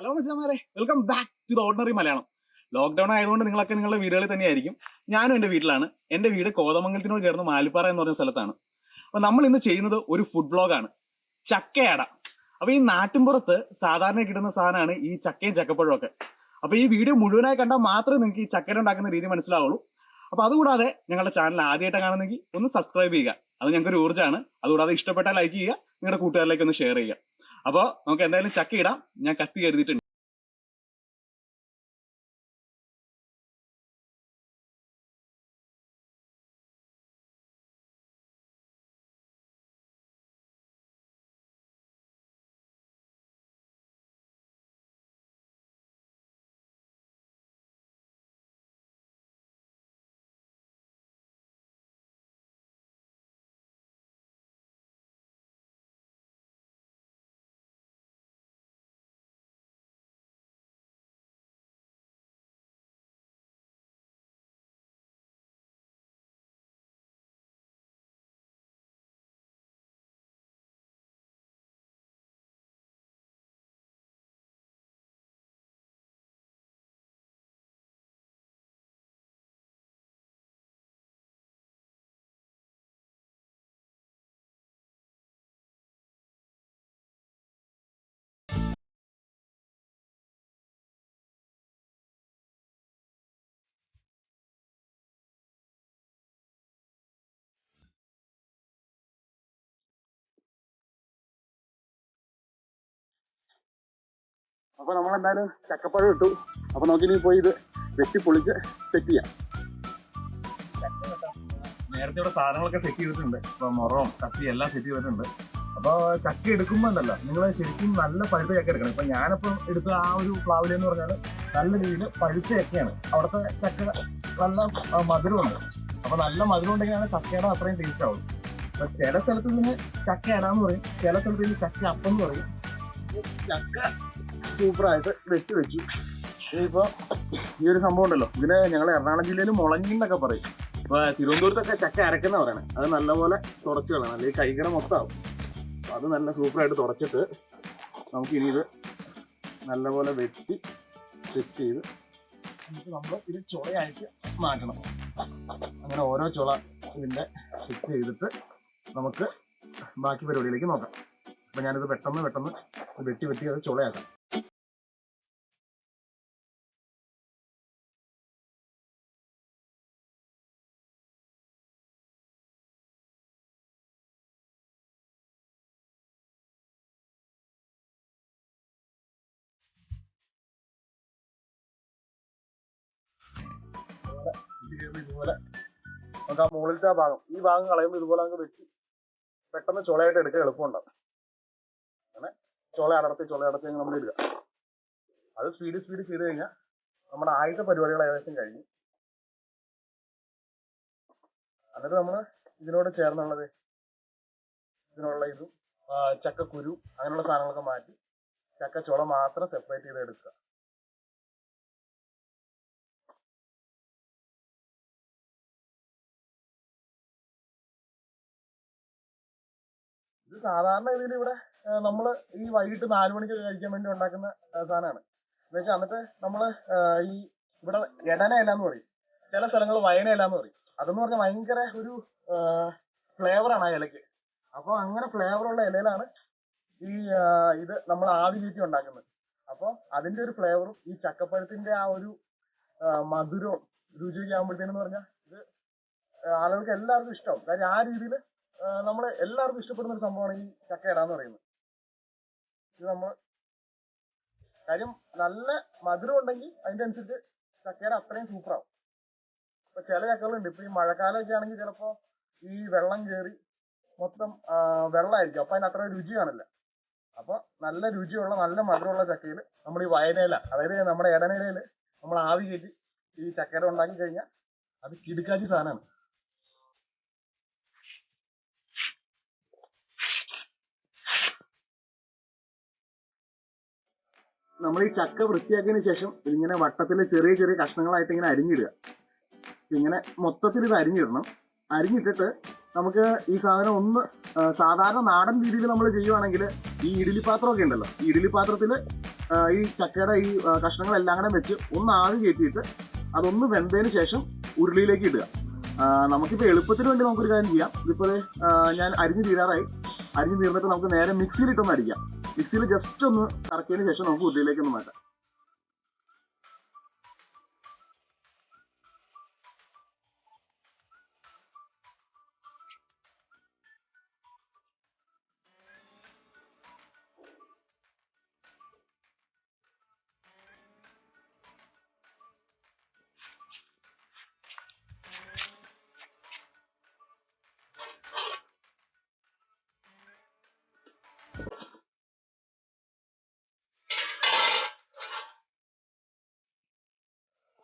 Hello മച്ചാമാരെ. Welcome back to the ordinary Malayalam. Lockdown ആയതുകൊണ്ട് നിങ്ങളൊക്കെ നിങ്ങളുടെ വീടുകളിൽ തന്നെയായിരിക്കും. ഞാനും എന്റെ വീട്ടിലാണ്. എന്റെ വീട് കോതമംഗലത്തിനോട് ചേർന്ന് മാലിപ്പാറ എന്ന് പറയുന്ന സ്ഥലത്താണ്. അപ്പോൾ നമ്മൾ ഇന്ന് ചെയ്യുന്നത് ഒരു ഫുഡ് ബ്ലോഗാണ് ചക്കയട. അപ്പോൾ ഈ നാട്ടിൻപുറത്ത് സാധാരണ കിട്ടുന്ന സാധനമാണ് ഈ ചക്കയും ചക്കപ്പഴവും ഒക്കെ. അപ്പോൾ ഈ വീഡിയോ മുഴുവനായി കണ്ടാൽ മാത്രമേ നിങ്ങൾക്ക് ഈ ചക്കര ഉണ്ടാക്കുന്ന രീതി മനസ്സിലാവുള്ളൂ. അപ്പോൾ അതുകൂടാതെ ഞങ്ങളുടെ ചാനൽ ആദ്യമായിട്ട് കാണുന്നെങ്കിൽ ഒന്ന് സബ്സ്ക്രൈബ് ചെയ്യുക. അത് ഞങ്ങൾക്ക് ഒരു ഊർജമാണ്. അതുകൂടാതെ ഇഷ്ടപ്പെട്ടാൽ ലൈക്ക് ചെയ്യുക. നിങ്ങളുടെ കൂട്ടുകാരിലേക്ക് ഒന്ന് ഷെയർ ചെയ്യുക. അപ്പോൾ നമുക്ക് എന്തായാലും ചക്ക ഇടാം ഞാൻ കത്തി കരുതിയിട്ടുണ്ട്. അപ്പൊ നമ്മൾ എന്തായാലും ചക്കപ്പഴം ഇട്ടു. അപ്പൊ നമുക്കിനി പോയി ഇത് വെട്ടി പൊളിച്ച് സെറ്റ് ചെയ്യാം. നേരത്തെ ഇവിടെ സാധനങ്ങളൊക്കെ സെറ്റ് ചെയ്തിട്ടുണ്ട്. ഇപ്പൊ മുറവും കത്തി എല്ലാം സെറ്റ് ചെയ്തിട്ടുണ്ട്. അപ്പൊ ചക്ക എടുക്കുമ്പോ ഉണ്ടല്ലോ നിങ്ങൾ ശരിക്കും നല്ല പഴുത്ത ചക്ക എടുക്കണം. ഇപ്പൊ ഞാനിപ്പോ എടുത്ത ആ ഒരു പ്ലാവില എന്ന് പറഞ്ഞാൽ നല്ല രീതിയിൽ പഴുത്ത ചക്കയാണ്. അവിടുത്തെ ചക്ക നല്ല മധുരമുണ്ട്. അപ്പൊ നല്ല മധുരം ഉണ്ടെങ്കിലാണ് ചക്കയുടെ അത്രയും ടേസ്റ്റ് ആവും. അപ്പൊ ചില സ്ഥലത്ത് നിന്ന് ചക്ക ഇടാന്ന് പറയും ചില സ്ഥലത്ത് നിന്ന് ചക്ക അപ്പം എന്ന് പറയും. ചക്ക സൂപ്പറായിട്ട് വെട്ടി വെച്ചു. ഇപ്പോൾ ഈ ഒരു സംഭവം ഉണ്ടല്ലോ. ഇതിന് ഞങ്ങൾ എറണാകുളം ജില്ലയിൽ മുളങ്ങി എന്നൊക്കെ പറയും. ഇപ്പൊ തിരുവനന്തപുരത്തൊക്കെ ചക്ക അരക്കുന്ന പറയണേ അത് നല്ലപോലെ തുടച്ചു കളയണം. അല്ലെങ്കിൽ കൈകട മൊത്തമാവും. അത് നല്ല സൂപ്പറായിട്ട് തുടച്ചിട്ട് നമുക്ക് ഇനി ഇത് നല്ലപോലെ വെട്ടി സെറ്റ് ചെയ്ത് നമ്മൾ ഇത് ചുളയായിട്ട് മാറ്റണം. അങ്ങനെ ഓരോ ചുള ഇതിന്റെ സെറ്റ് ചെയ്തിട്ട് നമുക്ക് ബാക്കി പരിപാടിയിലേക്ക് നോക്കാം. അപ്പൊ ഞാനിത് പെട്ടെന്ന് പെട്ടെന്ന് വെട്ടി വെട്ടി അത് ചുളയാക്കാം ഇതുപോലെ. നമുക്ക് ആ മുകളിലത്തെ ആ ഭാഗം ഈ ഭാഗം കളയുമ്പോൾ ഇതുപോലെ നമുക്ക് വെട്ടി പെട്ടെന്ന് ചുളയായിട്ട് എടുക്കാൻ എളുപ്പമുണ്ടാവും അങ്ങനെ ചുള അടർത്തി ചുള അടർത്തി നമ്മൾ ഇടുക. അത് സ്പീഡ് സ്പീഡ് ചെയ്ത് കഴിഞ്ഞാൽ നമ്മുടെ ആദ്യത്തെ പരിപാടികൾ ഏകദേശം കഴിഞ്ഞു. എന്നിട്ട് നമ്മൾ ഇതിനോട് ചേർന്നുള്ളത് ഇതിനുള്ള ഇതും ചക്കക്കുരു അങ്ങനെയുള്ള സാധനങ്ങളൊക്കെ മാറ്റി ചക്ക ചുള മാത്രം സെപ്പറേറ്റ് ചെയ്ത് എടുക്കുക. സാധാരണ ഇതിൽ ഇവിടെ നമ്മൾ ഈ വൈകിട്ട് നാല് മണിക്ക് കഴിക്കാൻ വേണ്ടി ഉണ്ടാക്കുന്ന സാധനമാണ്. എന്ന് വെച്ചാൽ എന്നിട്ട് നമ്മൾ ഈ ഇവിടെ എടന ഇല എന്ന് പറയും. ചില സ്ഥലങ്ങൾ വയന ഇല എന്ന് പറയും. അതെന്ന് പറഞ്ഞാൽ ഭയങ്കര ഒരു ഫ്ലേവറാണ് ആ ഇലക്ക് അപ്പോൾ അങ്ങനെ ഫ്ലേവറുള്ള ഇലയിലാണ് ഈ ഇത് നമ്മൾ ആവി കയറ്റി ഉണ്ടാക്കുന്നത്. അപ്പോൾ അതിന്റെ ഒരു ഫ്ലേവറും ഈ ചക്കപ്പഴത്തിന്റെ ആ ഒരു മധുരവും രുചിയൊക്കെ ആകുമ്പോഴത്തേനെന്ന് പറഞ്ഞാൽ ഇത് ആളുകൾക്ക് എല്ലാവർക്കും ഇഷ്ടമാവും. കാര്യം ആ രീതിയിൽ നമ്മൾ എല്ലാവർക്കും ഇഷ്ടപ്പെടുന്ന ഒരു സംഭവമാണ് ഈ ചക്കയിട എന്ന് പറയുന്നത്. ഇത് നമ്മൾ കാര്യം നല്ല മധുരം ഉണ്ടെങ്കിൽ അതിന്റെ അനുസരിച്ച് ചക്കയുടെ അത്രയും സൂപ്പറാവും. ഇപ്പൊ ചില ചക്കകളുണ്ട്. ഇപ്പൊ ഈ മഴക്കാലമൊക്കെ ആണെങ്കിൽ ചിലപ്പോ ഈ വെള്ളം കയറി മൊത്തം വെള്ളമായിരിക്കും. അപ്പൊ അതിന് അത്ര രുചി കാണില്ല. അപ്പൊ നല്ല രുചിയുള്ള നല്ല മധുരമുള്ള ചക്കയിൽ നമ്മൾ ഈ വയനയില അതായത് നമ്മുടെ ഇടനിലയിൽ നമ്മൾ ആവി കയറ്റി ഈ ചക്കയുടെ ഉണ്ടാക്കി കഴിഞ്ഞാൽ അത് കിടുക്കാച്ചി സാധനമാണ്. നമ്മൾ ഈ ചക്ക വൃത്തിയാക്കിയതിന് ശേഷം ഇതിങ്ങനെ വട്ടത്തിൽ ചെറിയ ചെറിയ കഷ്ണങ്ങളായിട്ട് ഇങ്ങനെ അരിഞ്ഞിടുക. ഇങ്ങനെ മൊത്തത്തിൽ ഇത് അരിഞ്ഞിടണം. അരിഞ്ഞിട്ടിട്ട് നമുക്ക് ഈ സാധനം ഒന്ന് സാധാരണ നാടൻ രീതിയിൽ നമ്മൾ ചെയ്യുവാണെങ്കിൽ ഈ ഇഡ്ഡലി പാത്രമൊക്കെ ഉണ്ടല്ലോ ഈ ഇഡ്ഡലി പാത്രത്തിൽ ഈ ചക്കയുടെ ഈ കഷ്ണങ്ങളെല്ലാം കൂടെ വെച്ച് ഒന്ന് ആവി കയറ്റിയിട്ട് അതൊന്ന് വെന്തതിന് ശേഷം ഉരുളിയിലേക്ക് ഇടുക. നമുക്കിപ്പോൾ എളുപ്പത്തിന് വേണ്ടി നമുക്കൊരു കാര്യം ചെയ്യാം. ഇതിപ്പോൾ ഞാൻ അരിഞ്ഞ് തീരാറായി. അരിഞ്ഞ് തീർന്നിട്ട് നമുക്ക് നേരെ മിക്സിയിലിട്ടൊന്ന് അടിക്കാം. മിക്സിയിൽ ജസ്റ്റ് ഒന്ന് കറക്കിയതിന് ശേഷം നമുക്ക് ഉള്ളിലേക്ക് ഒന്ന് മാറ്റാം.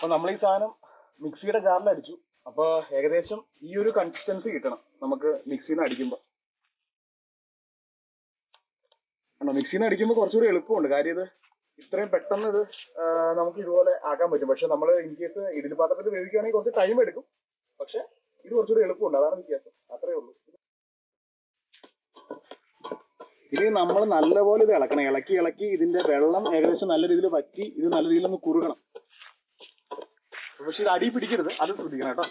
അപ്പൊ നമ്മൾ ഈ സാധനം മിക്സിയുടെ ജാറിൽ അടിച്ചു അപ്പൊ ഏകദേശം ഈ ഒരു കൺസിസ്റ്റൻസി കിട്ടണം നമുക്ക് മിക്സിയിൽ നിന്ന് അടിക്കുമ്പോൾ മിക്സിയിൽ നിന്ന് അടിക്കുമ്പോൾ കുറച്ചുകൂടി എളുപ്പമുണ്ട്. കാര്യം ഇത് ഇത്രയും പെട്ടെന്ന് ഇത് നമുക്ക് ഇതുപോലെ ആക്കാൻ പറ്റും. പക്ഷെ നമ്മൾ ഇൻ കേസ് ഇഡലി പാത്രത്തിൽ വേവിക്കുകയാണെങ്കിൽ കുറച്ച് ടൈം എടുക്കും. പക്ഷെ ഇത് കുറച്ചുകൂടി എളുപ്പമുണ്ട്. അതാണ് വ്യത്യാസം. അത്രേ ഉള്ളൂ. ഇത് നമ്മൾ നല്ലപോലെ ഇത് ഇളക്കണം. ഇളക്കി ഇളക്കി ഇതിന്റെ വെള്ളം ഏകദേശം നല്ല രീതിയിൽ വറ്റി ഇത് നല്ല രീതിയിൽ ഒന്ന് കുറുകണം. പക്ഷെ ഇത് അടി പിടിക്കരുത്. അത് ശ്രദ്ധിക്കണം കേട്ടോ.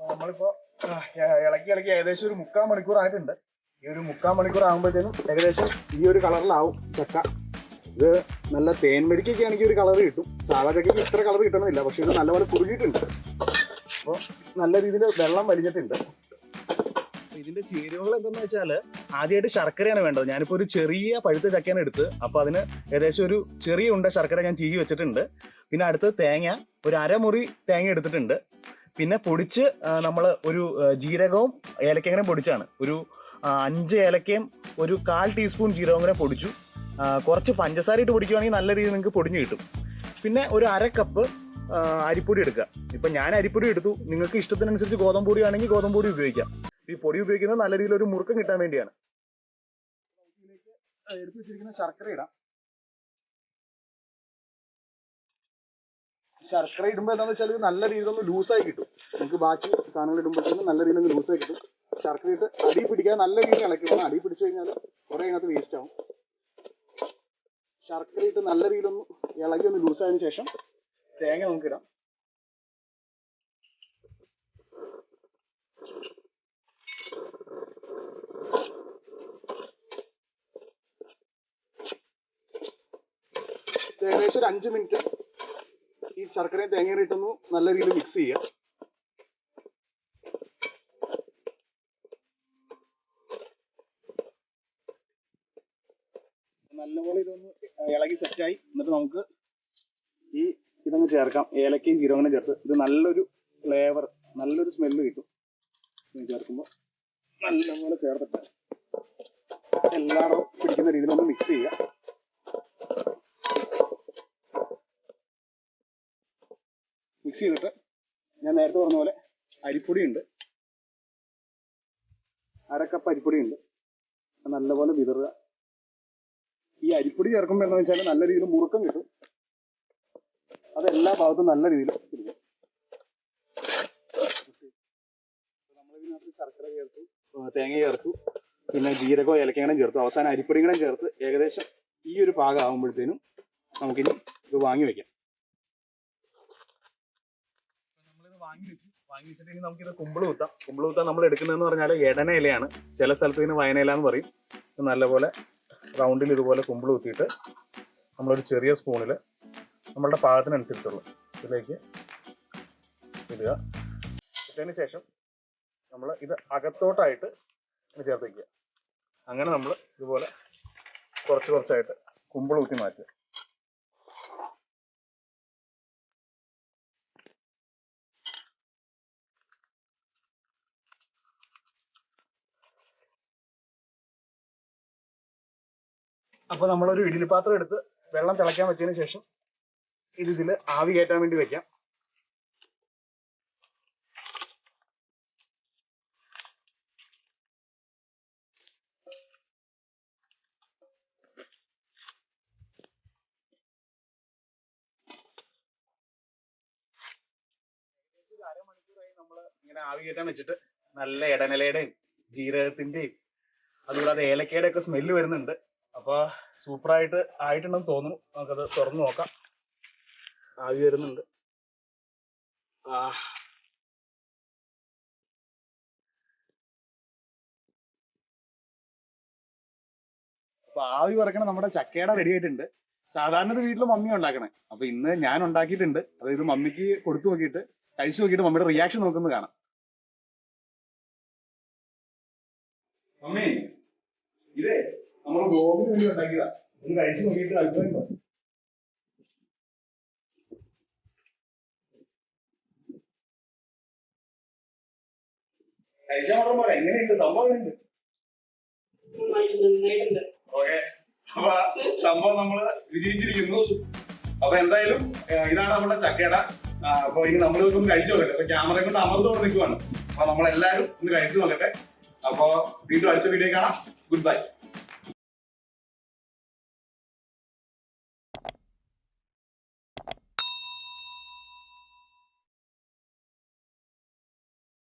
നമ്മളിപ്പോ ഇളക്കി ഇളക്കി ഏകദേശം ഒരു മുക്കാൽ മണിക്കൂർ ആയിട്ടുണ്ട്. ഈ ഒരു മുക്കാൽ മണിക്കൂർ ആകുമ്പോഴത്തേനും ഏകദേശം ഈ ഒരു കളറിലാവും ചക്ക. ഇത് നല്ല തേൻമരിക്കൊക്കെ ആണെങ്കിൽ ഒരു കളർ കിട്ടും. സാധാ ചക്കയ്ക്ക് ഇത്ര കളർ കിട്ടണമെന്നില്ല പക്ഷെ ഇത് നല്ലപോലെ കുറുകിയിട്ടുണ്ട്. അപ്പോൾ നല്ല രീതിയിൽ വെള്ളം വലിഞ്ഞിട്ടുണ്ട്. ഇതിന്റെ ചേരുവകൾ എന്തെന്ന് വെച്ചാൽ ആദ്യമായിട്ട് ശർക്കരയാണ് വേണ്ടത്. ഞാനിപ്പോ ഒരു ചെറിയ പഴുത്ത ചക്കയാണ് എടുത്ത് അപ്പൊ അതിന് ഏകദേശം ഒരു ചെറിയ ഉണ്ട ശർക്കര ഞാൻ ചീകി വെച്ചിട്ടുണ്ട്. പിന്നെ അടുത്ത് തേങ്ങ ഒരു അരമുറി തേങ്ങ എടുത്തിട്ടുണ്ട്. പിന്നെ പൊടിച്ച് നമ്മൾ ഒരു ജീരകവും ഏലക്കങ്ങനെ പൊടിച്ചാണ്. ഒരു അഞ്ച് ഏലക്കയും ഒരു കാൽ ടീസ്പൂൺ ജീരകവും കൂടെ പൊടിച്ചു. കുറച്ച് പഞ്ചസാര ഇട്ട് പൊടിക്കുവാണെങ്കിൽ നല്ല രീതിയിൽ നിങ്ങൾക്ക് പൊടിഞ്ഞു കിട്ടും. പിന്നെ ഒരു അര കപ്പ് അരിപ്പൊടി എടുക്കുക. ഇപ്പം ഞാൻ അരിപ്പൊടി എടുത്തു. നിങ്ങൾക്ക് ഇഷ്ടത്തിനനുസരിച്ച് ഗോതമ്പ് പൊടി ആണെങ്കിൽ ഗോതമ്പ് പൊടി ഉപയോഗിക്കാം. ഈ പൊടി ഉപയോഗിക്കുന്നത് നല്ല രീതിയിൽ ഒരു മുറുക്കം കിട്ടാൻ വേണ്ടിയാണ്. എടുത്തു വെച്ചിരിക്കുന്ന ശർക്കര ഇടാം. ശർക്കര ഇടുമ്പോൾ എന്താണെന്ന് വെച്ചാൽ നല്ല രീതിയിൽ ഒന്ന് ലൂസായി കിട്ടും. നമുക്ക് ബാക്കി സാധനങ്ങൾ ഇടുമ്പോഴത്തേക്കും നല്ല രീതിയിൽ ഒന്ന് ലൂസായി കിട്ടും. ശർക്കര ഇട്ട് അടി പിടിക്കാൻ നല്ല രീതിയിൽ ഇളക്കി അടി പിടിച്ചു കഴിഞ്ഞാൽ കുറെ അതിനകത്ത് വേസ്റ്റ് ആവും. ശർക്കര ഇട്ട് നല്ല രീതിയിൽ ഒന്ന് ഇളകി ഒന്ന് ലൂസായതിനു ശേഷം തേങ്ങ നമുക്ക് ഇടാം ഇത് ഏകദേശം ഒരു അഞ്ച് മിനിറ്റ് ഈ ശർക്കരയും തേങ്ങയും ഇട്ടൊന്ന് നല്ല രീതിയിൽ മിക്സ് ചെയ്യുക നല്ലപോലെ ഇതൊന്ന് ഇളകി സെറ്റായി എന്നിട്ട് നമുക്ക് ഈ ഇതങ്ങ് ചേർക്കാം. ഏലക്കയും ജീരകങ്ങളും ചേർത്ത് ഇത് നല്ലൊരു ഫ്ലേവർ നല്ലൊരു സ്മെല്ല് കിട്ടും. ചേർക്കുമ്പോൾ നല്ലപോലെ ചേർത്തിട്ട് എല്ലായിടവും പിടിക്കുന്ന രീതിയിൽ ഒന്ന് മിക്സ് ചെയ്യുക മിക്സ് ചെയ്തിട്ട് ഞാൻ നേരത്തെ പറഞ്ഞ പോലെ അരിപ്പൊടി ഉണ്ട് അരക്കപ്പ് അരിപ്പൊടി ഉണ്ട് അത് നല്ലപോലെ വിതറുക. ഈ അരിപ്പൊടി ചേർക്കുമ്പോൾ എന്താണെന്ന് വെച്ചാൽ നല്ല രീതിയിൽ മുറുക്കം കിട്ടും. അത് എല്ലാ ഭാഗത്തും നല്ല രീതിയിൽ പിടിക്കും നമ്മളിതിനകത്ത് ശർക്കര ചേർത്തു തേങ്ങ ചേർത്തു. പിന്നെ ജീരകോ ഏലക്കങ്ങളും ചേർത്തു. അവസാനം അരിപ്പൊടികളും ചേർത്ത് ഏകദേശം ഈ ഒരു പാകം ആകുമ്പോഴത്തേനും നമുക്കിനി ഇത് വാങ്ങി വെക്കാം. വാങ്ങി വാങ്ങി വെച്ചിട്ടുണ്ടെങ്കിൽ നമുക്കിത് കുമ്പിൾ കുത്താം. കുമ്പിൾ കുത്താൻ നമ്മൾ എടുക്കുന്നതെന്ന് പറഞ്ഞാൽ എടന ഇലയാണ്. ചില സ്ഥലത്ത് ഇതിന് വയന ഇല എന്ന് പറയും നല്ലപോലെ റൗണ്ടിൽ ഇതുപോലെ കുമ്പിൾ കുത്തിയിട്ട് നമ്മളൊരു ചെറിയ സ്പൂണിൽ നമ്മളുടെ പാകത്തിനനുസരിച്ചുള്ള ഇതിലേക്ക് ഇടുക. ഇട്ടതിന് ശേഷം നമ്മൾ ഇത് അകത്തോട്ടായിട്ട് ചേർത്ത് വയ്ക്കുക അങ്ങനെ നമ്മൾ ഇതുപോലെ കുറച്ച് കുറച്ചായിട്ട് കുമ്പിൾ കുത്തി മാറ്റുക. അപ്പൊ നമ്മളൊരു ഇഡ്ഡലി പാത്രം എടുത്ത് വെള്ളം തിളയ്ക്കാൻ വെച്ചതിന് ശേഷം ഇത് ഇതിൽ ആവി കയറ്റാൻ വേണ്ടി വെക്കാം. നമ്മൾ ഇങ്ങനെ ആവി കയറ്റാൻ വെച്ചിട്ട് നല്ല ഇടനിലയുടെയും ജീരകത്തിന്റെയും അതുകൂടാതെ ഏലക്കയുടെ ഒക്കെ സ്മെല്ല് വരുന്നുണ്ട്. അപ്പൊ സൂപ്പറായിട്ട് ആയിട്ടുണ്ടെന്ന് തോന്നുന്നു. നമുക്കത് തുറന്നു നോക്കാം. ആവി വരുന്നുണ്ട്. ആ. അപ്പൊ ആവി പറക്കണ നമ്മുടെ ചക്കയുടെ റെഡി ആയിട്ടുണ്ട്. സാധാരണ ഇത് വീട്ടിൽ മമ്മി ഉണ്ടാക്കണേ. അപ്പൊ ഇന്ന് ഞാൻ ഉണ്ടാക്കിയിട്ടുണ്ട്. അതായത് മമ്മിക്ക് കൊടുത്തു നോക്കിയിട്ട് കഴിച്ചു നോക്കിയിട്ട് മമ്മിയുടെ റിയാക്ഷൻ നോക്കുന്നത് കാണാം. മമ്മി ഇതേ. നമ്മൾ ബ്ലോഗിന് വേണ്ടി ഉണ്ടാക്കിയതാ. ഒന്ന് കഴിച്ചു നോക്കിയിട്ട് അഭിപ്രായം പറ. കഴിച്ചാൽ മാത്രം പോരാ. എങ്ങനെയുണ്ട്? സംഭവം നന്നായിട്ടുണ്ട് ഓക്കെ. അപ്പൊ സംഭവം നമ്മൾ വിജയിച്ചിരിക്കുന്നു അപ്പൊ എന്തായാലും ഇതാണ് നമ്മുടെ ചക്കയുടെ ആ, അപ്പൊ ഇനി നമ്മൾ ഒന്ന് കഴിച്ചു നോക്കട്ടെ അപ്പൊ ക്യാമറ കൊണ്ട് അമർന്നോടെ നിൽക്കുവാണ് അപ്പൊ നമ്മളെല്ലാരും ഒന്ന് കഴിച്ചു നോക്കട്ടെ. അപ്പൊ വീണ്ടും അടുത്ത വീഡിയോ കാണാം. Good bye